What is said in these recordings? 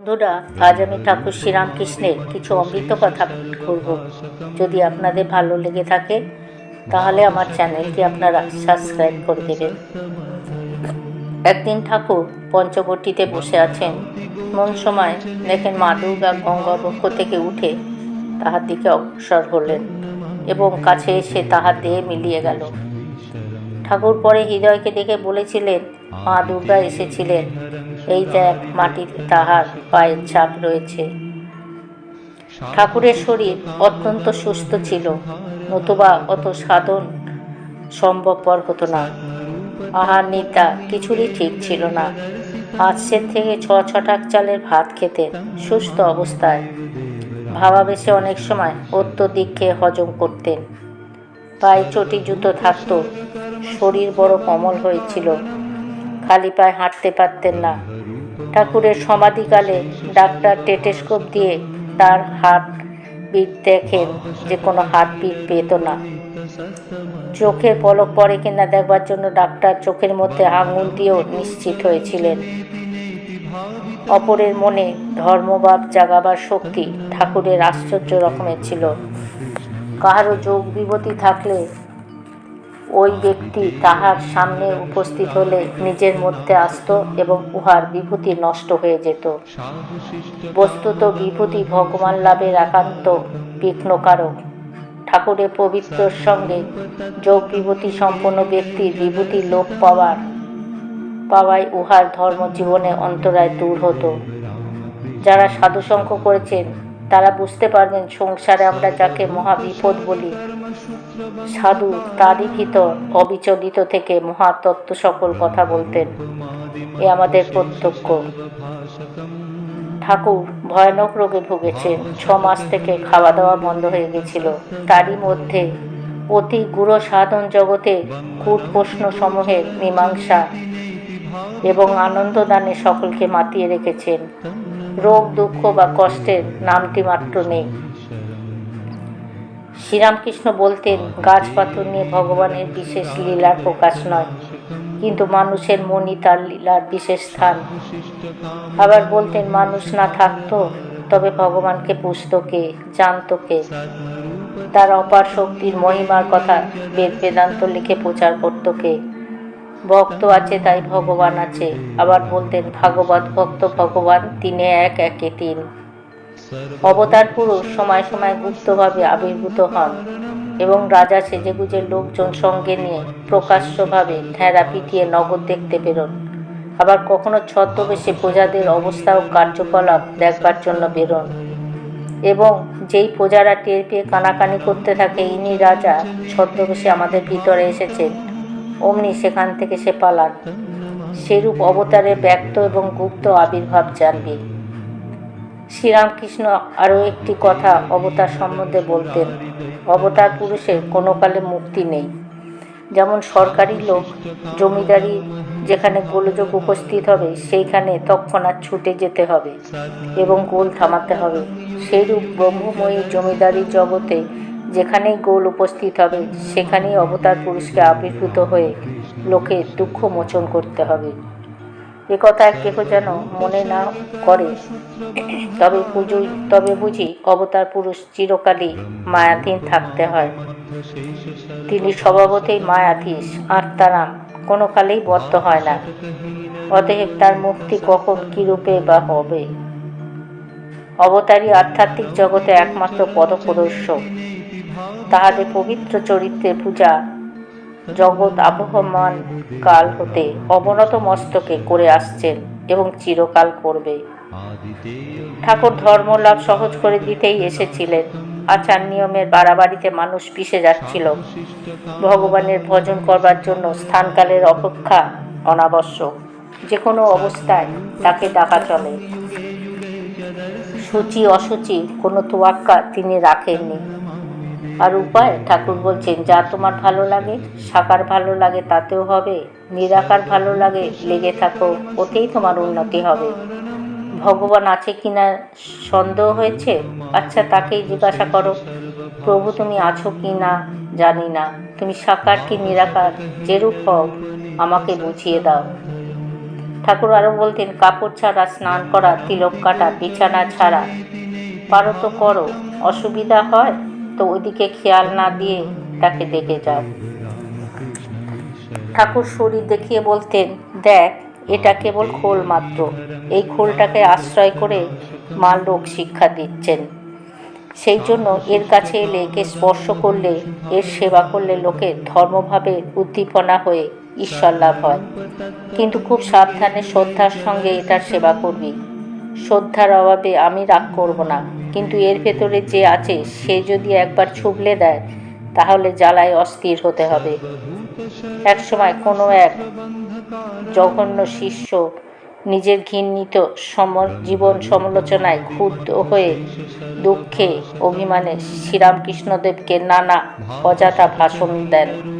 বন্ধুরা, আজ আমি ঠাকুর শ্রীরামকৃষ্ণের কিছু অমৃত কথা করব। যদি আপনাদের ভালো লেগে থাকে, তাহলে আমার চ্যানেলটি আপনারা সাবস্ক্রাইব করে দেবেন। একদিন ঠাকুর পঞ্চবটিতে বসে আছেন। মন সময় দেখেন মা দুর্গা গঙ্গা বক্ষ থেকে উঠে তাহার দিকে অগ্রসর হলেন এবং কাছে এসে তাহার দেহে মিলিয়ে গেল। ঠাকুর পরে হৃদয়কে ডেকে বলেছিলেন, মা দুর্গা এসেছিলেন। এই দেখ মাটিতে তাহার পায়ের ছাপ রয়েছে। ঠাকুরের শরীর অত্যন্ত সুস্থ ছিল, নতুবা অত সাধন সম্ভবপর হতো না। আহার নিদ্রা কিছুরই ঠিক ছিল না। আজকের থেকে ছ ছটাক চালের ভাত খেতেন সুস্থ অবস্থায়। ভাবাবেশে অনেক সময় অত্যধিক খেয়ে হজম করতেন। পায়ে চটি জুতো থাকত, শরীর বড় কোমল হয়েছিল। খালি পায়ে হাঁটতে পারতেন না। ঠাকুরের সমাধিকালে ডাক্তার টেটেস্কোপ দিয়ে তার হাত বিট দেখেন যে কোনো হাত বিট পেত না। চোখের পলক পড়ে কিনা দেখবার জন্য ডাক্তার চোখের মধ্যে আঙুল দিয়েও নিশ্চিত হয়েছিলেন। অপরের মনে ধর্মভাব জাগাবার শক্তি ঠাকুরের আশ্চর্য রকমের ছিল। কাহারও যোগ বিভূতি থাকলে ওই ব্যক্তি তাহার সামনে উপস্থিত হলে নিজের মধ্যে আসত এবং উহার বিভূতি নষ্ট হয়ে যেত। বস্তুত বিভূতি ভগবান লাভের একান্ত বিঘ্নকারক। ঠাকুরের পবিত্রর সঙ্গে যোগ বিভূতি সম্পন্ন ব্যক্তির বিভূতি লোপ পাওয়ার পাওয়ায় উহার ধর্ম জীবনে অন্তরায় দূর হতো। যারা সাধুসঙ্গ করেছেন তারা বুঝতে পারবেন সংসারে আমরা যাকে মহাবিপদ বলি। সাধু তারই ভিতর অবিচলিত থেকে মহাতত্ত্ব সকল কথা বলতেন। এ আমাদের প্রত্যক্ষ। ঠাকুর ভয়ানক রোগে ভুগেছেন। ছ মাস থেকে খাওয়া দাওয়া বন্ধ হয়ে গেছিল। তারই মধ্যে অতি গুড় সাধন জগতে কূট প্রশ্ন সমূহের মীমাংসা এবং আনন্দদানে সকলকে মাতিয়ে রেখেছেন। রোগ, দুঃখ বা কষ্টের নামটি মাত্র নেই। শ্রীরামকৃষ্ণ বলতেন, গাছ পাথর নিয়ে ভগবানের বিশেষ লীলার প্রকাশ নয়, কিন্তু মানুষের মনই তার লীলার বিশেষ স্থান। আবার বলতেন, মানুষ না থাকতো, তবে ভগবানকে পুষত কে, জানত কে। তার অপার শক্তির মহিমার কথা বেদ বেদান্ত লিখে প্রচার করত কে। ভক্ত আছে, তাই ভগবান আছে। আবার বলতেন, ভাগবত ভক্ত, ভগবান তিনে এক, একে তিন। অবতার পুরুষ সময় সময় গুপ্তভাবে আবির্ভূত হন এবং রাজা সেজেগুজে লোকজন সঙ্গে নিয়ে প্রকাশ্যভাবে ঠেঁড়া পিটিয়ে নগদ দেখতে বেরোন। আবার কখনো ছদ্মবেশে প্রজাদের অবস্থা ও কার্যকলাপ দেখবার জন্য বেরোন। এবং যেই প্রজারা টের পেয়ে কানাকানি করতে থাকে, ইনি রাজা, ছদ্মবেশে আমাদের ভিতরে এসেছেন। অমনি সেখান থেকে সে পালান। সেরূপ অবতারে ব্যক্ত এবং গুপ্ত আবির্ভাব জানবে। শ্রীরামকৃষ্ণ আরও একটি কথা অবতার সম্বন্ধে বলতেন, অবতার পুরুষের কোনো কালে মুক্তি নেই। যেমন সরকারি লোক, জমিদারি যেখানে গোলযোগ উপস্থিত হবে, সেইখানে তৎক্ষণাৎ ছুটে যেতে হবে এবং গোল থামাতে হবে। সেইরূপ ব্রহ্মময়ী জমিদারি জগতে যেখানেই গোল উপস্থিত হবে, সেখানেই অবতার পুরুষকে আবির্ভূত হয়ে লোকে দুঃখ মোচন করতে হবে। এ কথা কেহ যেন মনে না করে। তবে পুজোই তবে বুঝি অবতার পুরুষ চিরকালই মায়াধীন থাকতে হয়। তিনি স্বভাবতেই মায়াধীশ আত্মারাম কোনো কালেই বদ্ধ হয় না। অতএব তার মুক্তি কখন কীরূপে বা হবে? অবতারী আধ্যাত্মিক জগতে একমাত্র পদপ্রদর্শক। তাহাদের পবিত্র চরিত্রের পূজা। জগৎ আবহমান কাল হতে অবনত মস্তকে করে আসছেন এবং চিরকাল করবে। ঠাকুর ধর্মলাভ সহজ করে দিতেই এসেছিলেন। আচার নিয়মের বাড়াবাড়িতে মানুষ পিষে যাচ্ছিল। ভগবানের ভজন করবার জন্য স্থানকালের অপেক্ষা অনাবশ্যক। যে কোনো অবস্থায় তাকে ডাকা চলে। সূচি অসুচি কোনো তোয়াক্কা তিনি রাখেননি। আর উপায়? ঠাকুর বলছেন, যা তোমার ভালো লাগে, সাকার ভালো লাগে তাতেও হবে, নিরাকার ভালো লাগে, লেগে থাকো, ওতেই তোমার উন্নতি হবে। ভগবান আছে কি না সন্দেহ হয়েছে? আচ্ছা তাকেই জিজ্ঞাসা করো। প্রভু, তুমি আছো কি না জানি না। তুমি সাকার কি নিরাকার? যেরূপ হও, আমাকে বুঝিয়ে দাও। ঠাকুর আরও বলতেন, কাপড় ছাড়া, স্নান করা, তিলক কাটা, বিছানা ছাড়া, পারো তো করো। অসুবিধা হয়? তো ওইদিকে খেয়াল না দিয়ে তাকে ডেকে যাও। ঠাকুর শরীর দেখিয়ে বলতেন, দেখ, এটা কেবল খোল মাত্র। এই খোলটাকে আশ্রয় করে মা লোক শিক্ষা দিচ্ছেন। সেই জন্য এর কাছে এলে একে স্পর্শ করলে, এর সেবা করলে লোকের ধর্মভাবে উদ্দীপনা হয়ে ঈশ্বর লাভ হয়। কিন্তু খুব সাবধানে শ্রদ্ধার সঙ্গে এটার সেবা করবি। শ্রদ্ধার অভাবে আমি রাগ করব না। কিন্তু এর ভেতরে যে আছে, সে যদি একবার ছুবলে দেয়, তাহলে জ্বালায় অস্থির হতে হবে। একসময় কোনো এক জঘন্য শিষ্য নিজের ঘৃণিত সম জীবন সমালোচনায় ক্ষুব্ধ হয়ে দুঃখে অভিমানে শ্রীরামকৃষ্ণদেবকে নানা অজাতা ভাষণ দেন।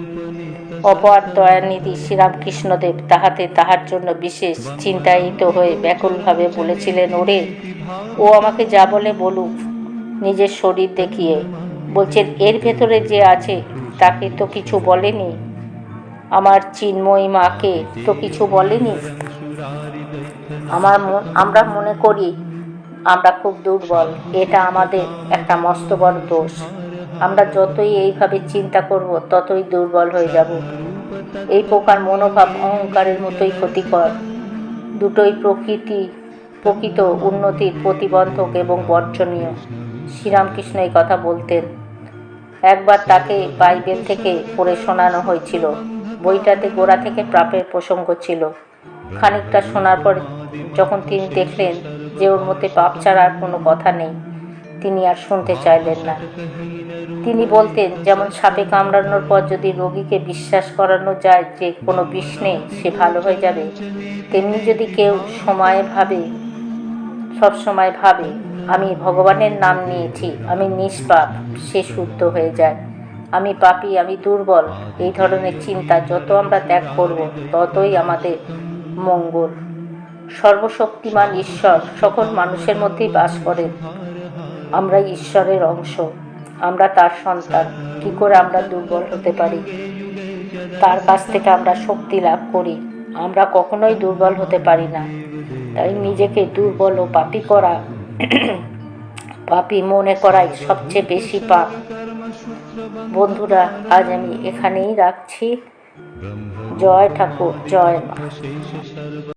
অপর দয়ানিধি শ্রীরামকৃষ্ণদেব তাহাতে তাহার জন্য বিশেষ চিন্তায়িত হয়ে ব্যাকুলভাবে বলেছিলেন, ওরে, ও আমাকে যা বলে বলুক, নিজের শরীর দেখিয়ে। বলছেন, এর ভেতরে যে আছে, তাকে তো কিছু বলেনি? আমার চিন্ময়ী মাকে তো কিছু বলেনি? আমার আমরা মনে করি, আমরা খুব দুর্বল। এটা আমাদের একটা মস্ত বড় দোষ। আমরা যতই এইভাবে চিন্তা করব, ততই দুর্বল হয়ে যাব। এই প্রকার মনোভাব অহংকারের মতোই ক্ষতিকর। দুটোই প্রকৃতি, প্রকৃত উন্নতির প্রতিবন্ধক এবং বর্জনীয়। শ্রীরামকৃষ্ণ এই কথা বলতেন। একবার তাকে বাইবেল থেকে পড়ে শোনানো হয়েছিল। বইটাতে গোড়া থেকে প্রাপের প্রসঙ্গ ছিল। খানিকটা শোনার পর যখন তিনি দেখলেন যে ওর মধ্যে পাপ ছাড়া আর কোনো কথা নেই তিনি আর শুনতে চাইলেন না। তিনি বলতেন, যেমন সাপে কামড়ানোর পর যদি রোগীকে বিশ্বাস করানো যায় যে কোনো বিষ নেই, সে ভালো হয়ে যাবে। তেমনি যদি কেউ সময় ভাবে, সব সময় ভাবে, আমি ভগবানের নাম নিয়েছি, আমি নিষ্পাপ, সে শুদ্ধ হয়ে যায়। আমি পাপী, আমি দুর্বল, এই ধরনের চিন্তা যত আমরা ত্যাগ করব, ততই আমাদের মঙ্গল। সর্বশক্তিমান ঈশ্বর সকল মানুষের মধ্যেই বাস করেন। আমরা ঈশ্বরের অংশ। আমরা তার সন্তান। কি করে আমরা দুর্বল হতে পারি? তার কাছ থেকে আমরা শক্তি লাভ করি। আমরা কখনোই দুর্বল হতে পারি না। তাই নিজেকে দুর্বল ও পাপি করা, পাপি মনে করাই সবচেয়ে বেশি পাপ। বন্ধুরা, আজ আমি এখানেই রাখছি। জয় ঠাকুর, জয় মা।